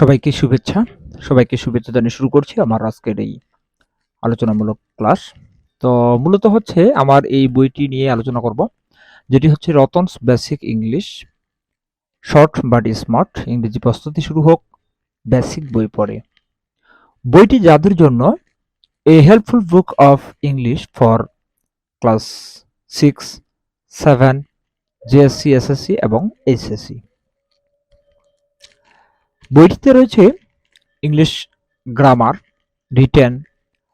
সবাইকে শুভেচ্ছা। সবাইকে শুভেচ্ছা জানিয়ে শুরু করছি আমার আজকের এই আলোচনামূলক ক্লাস। তো মূলত হচ্ছে আমার এই বইটি নিয়ে আলোচনা করব, যেটি হচ্ছে Ratan's basic English. Short but smart ইংরেজি প্রস্তুতি শুরু হোক, বেসিক বই পড়ে। বইটি যাদের জন্য a helpful book of English for class six, seven JSC SSC এবং এইচএসসি বইটিতে রয়েছে ইংলিশ গ্রামার রিটেন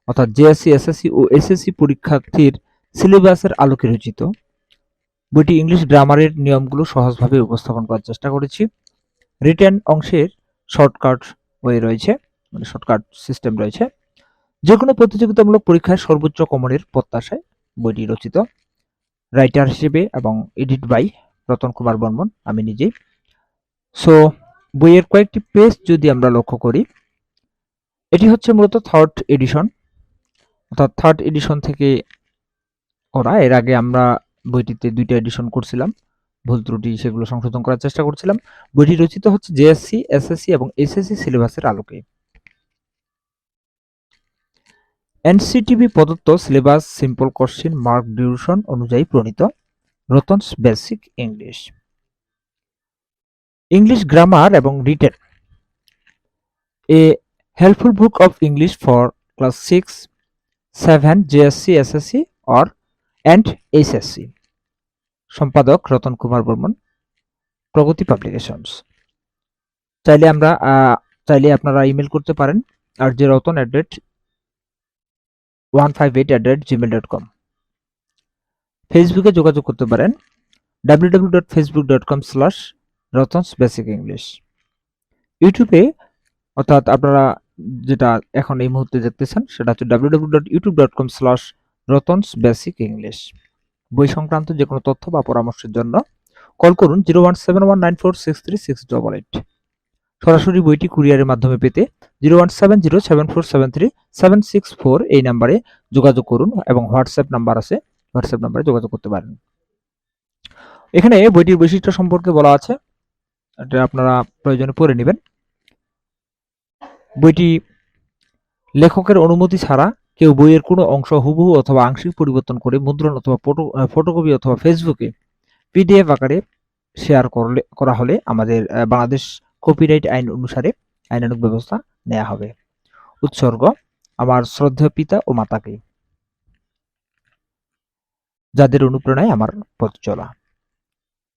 অর্থাৎ জেএসসি এসএসসি ও এসএসসি পরীক্ষার্থীর সিলেবাসের আলোকে রচিত। বইটি ইংলিশ গ্রামারের নিয়মগুলো সহজভাবে উপস্থাপন করার চেষ্টা করেছি। রিটেন অংশের শর্টকাট ওয়ে রয়েছে মানে শর্টকাট সিস্টেম রয়েছে। যে কোনো প্রতিযোগিতামূলক পরীক্ষায় সর্বোচ্চ কমনের প্রত্যাশায় বইটি রচিত। রাইটার হিসেবে এবং এডিট বাই রতন কুমার বর্মন, আমি নিজেই। সো বইয়ের কয়েকটি পেজ যদি আমরা লক্ষ্য করি, এটি হচ্ছে মূলত থার্ড এডিশন অর্থাৎ থার্ড এডিশন থেকে করা এর আগে আমরা বইটিতে দুইটা এডিশন করছিলাম, ভুল ত্রুটি সেগুলো সংশোধন করার চেষ্টা করছিলাম। বইটি রচিত হচ্ছে জেএসসি এসএসসি এবং এসএসসি সিলেবাসের আলোকে। এনসিটিভি প্রদত্ত syllabus simple question mark duration অনুযায়ী প্রণীত Ratan's basic English English grammar এবং written a helpful book of English for class six seven JSC SSC or and HSC সম্পাদক রতন কুমার বর্মন, প্রগতি পাবলিকেশনস। চাইলে আমরা চাইলে আপনারা ইমেল করতে পারেন আর যে Ratan at rate one five eight at rate Gmail dot com ফেসবুকে যোগাযোগ করতে পারেন W W dot Facebook dot com slash Ratan's basic English ইউটিউবে অর্থাৎ আপনারা যেটা এখন এই মুহূর্তে দেখতেছেন, সেটা হচ্ছে W W dot YouTube dot com slash Ratan's basic English বই সংক্রান্ত যে কোনো তথ্য বা পরামর্শের জন্য কল করুন zero one seven one nine four six three six double eight সরাসরি বইটি কুরিয়ারের মাধ্যমে পেতে zero one seven zero seven four seven three seven six four এই নাম্বারে যোগাযোগ করুন এবং হোয়াটসঅ্যাপ নাম্বার আছে, হোয়াটসঅ্যাপ নাম্বারে যোগাযোগ করতে পারেন। এখানে বইটির বৈশিষ্ট্য সম্পর্কে বলা আছে এটা আপনারা প্রয়োজনে পড়ে নেবেন। বইটি লেখকের অনুমতি ছাড়া কেউ বইয়ের কোনো অংশ হুবহু অথবা আংশিক পরিবর্তন করে মুদ্রণ অথবা ফটোকপি অথবা ফেসবুকে পিডিএফ আকারে শেয়ার করলে, করা হলে আমাদের বাংলাদেশ কপিরাইট আইন অনুসারে আইনানুক ব্যবস্থা নেওয়া হবে। উৎসর্গ, আমার শ্রদ্ধেয় পিতা ও মাতাকে। যাদের অনুপ্রেরণায় আমার পথ চলা।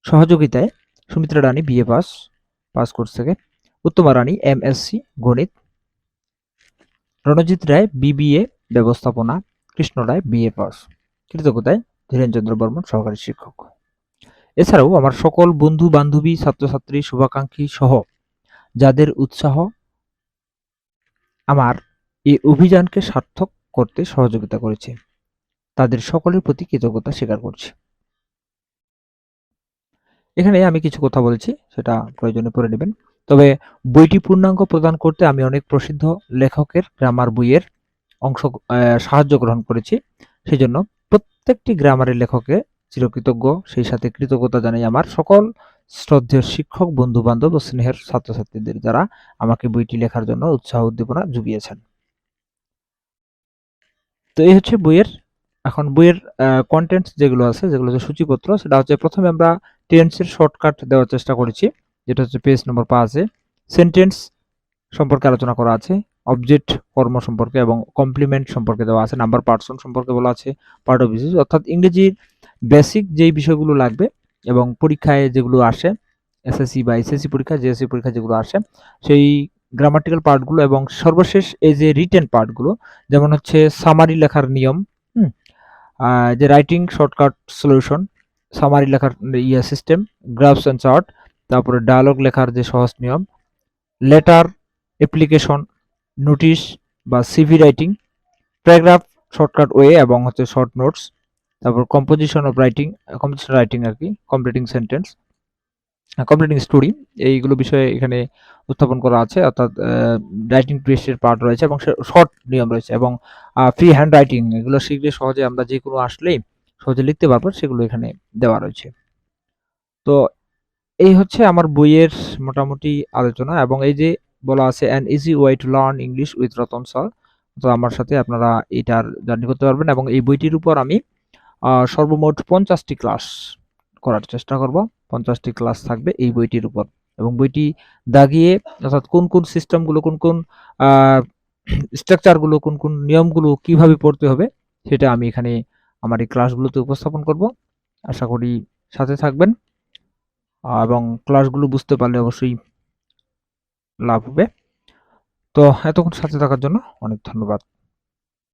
সহযোগিতায় Sumitra Rani BA pass pass course থেকে। উত্তমা রানী এমএসসি গণিত। রণজিৎ রায় বিবিএ ব্যবস্থাপনা। কৃষ্ণ রায় বিএ পাস কৃতজ্ঞতায় ধীরেন্দ্র বর্মন, সহকারী শিক্ষক। এছাড়াও আমার সকল বন্ধু, বান্ধবী, ছাত্রছাত্রী, শুভাকাঙ্ক্ষী সহ যাদের উৎসাহ আমার এই অভিযানকে সার্থক করতে সহযোগিতা করেছে, তাদের সকলের প্রতি কৃতজ্ঞতা স্বীকার করছি। এখানে আমি কিছু কথা বলেছি, সেটা প্রয়োজনে পড়ে নেবেন। তবে বইটি পূর্ণাঙ্গ প্রদান করতে আমি অনেক প্রসিদ্ধ লেখকের গ্রামার বইয়ের অংশ সাহায্য গ্রহণ করেছি। সেই জন্য প্রত্যেকটি গ্রামারের লেখকে চিরকৃতজ্ঞ, সেই সাথে কৃতজ্ঞতা জানাই আমার সকল শ্রদ্ধেয় শিক্ষক বন্ধু বান্ধব ও স্নেহের ছাত্রছাত্রীদের যারা আমাকে বইটি লেখার জন্য উৎসাহ উদ্দীপনা জুগিয়েছেন। তো এই হচ্ছে বইয়ের এখন বইয়ের কন্টেন্ট যেগুলো আছে, যেগুলো হচ্ছে সূচিপত্র, সেটা হচ্ছে প্রথমে আমরা টেন্সের শর্টকাট দেওয়ার চেষ্টা করেছি, যেটা হচ্ছে পেজ নম্বর পাঁচে সেন্টেন্স সম্পর্কে আলোচনা করা আছে অবজেক্ট কর্ম সম্পর্কে এবং কমপ্লিমেন্ট সম্পর্কে দেওয়া আছে নাম্বার পার্সন সম্পর্কে বলা আছে পার্ট অফ বিশেষ অর্থাৎ ইংরেজির বেসিক যেই বিষয়গুলো লাগবে এবং পরীক্ষায় যেগুলো আসে এসএসসি বা এসএসসি পরীক্ষা জেএসসি পরীক্ষা যেগুলো আসে, সেই গ্রামাটিক্যাল পার্টগুলো এবং সর্বশেষ এই যে রিটেন পার্টগুলো যেমন হচ্ছে সামারি লেখার নিয়ম যে রাইটিং শর্টকাট সলিউশন সামারি লেখার ইয়া সিস্টেম গ্রাফস অ্যান্ড চার্ট তারপরে ডায়ালগ লেখার যে সহজ নিয়ম লেটার অ্যাপ্লিকেশন নোটিশ বা CV writing paragraph shortcut way এবং হচ্ছে শর্ট নোটস তারপর composition of writing composition writing আর কি কমপ্লিটিং সেন্টেন্স কমপ্লিটিং স্টোরি এইগুলো বিষয়ে এখানে উত্থাপন করা আছে, অর্থাৎ রাইটিং টেস্টের পার্ট রয়েছে এবং শর্ট নিয়ম রয়েছে এবং ফ্রি হ্যান্ড রাইটিং এগুলো শিখলে সহজে আমরা যে কোনো আসলেই সহজে লিখতে পারব, সেগুলো এখানে দেওয়া রয়েছে। তো এই হচ্ছে আমার বইয়ের মোটামুটি আলোচনা এবং এই যে বলা আছে an easy way to learn English with Ratan sir তো আমার সাথে আপনারা এটার জার্নি করতে পারবেন এবং এই বইটির উপর আমি সর্বমোট পঞ্চাশটি ক্লাস করার চেষ্টা করব। পঞ্চাশটি ক্লাস থাকবে এই বইটির উপর। এবং বইটি দাগিয়ে অর্থাৎ কোন কোন সিস্টেমগুলো কোন কোন স্ট্রাকচারগুলো কোন কোন নিয়মগুলো কীভাবে পড়তে হবে সেটা আমি এখানে আমার এই ক্লাসগুলোতে উপস্থাপন করব। আশা করি সাথে থাকবেন। এবং ক্লাসগুলো বুঝতে পারলে অবশ্যই লাভ হবে। তো এতক্ষণ সাথে থাকার জন্য অনেক ধন্যবাদ।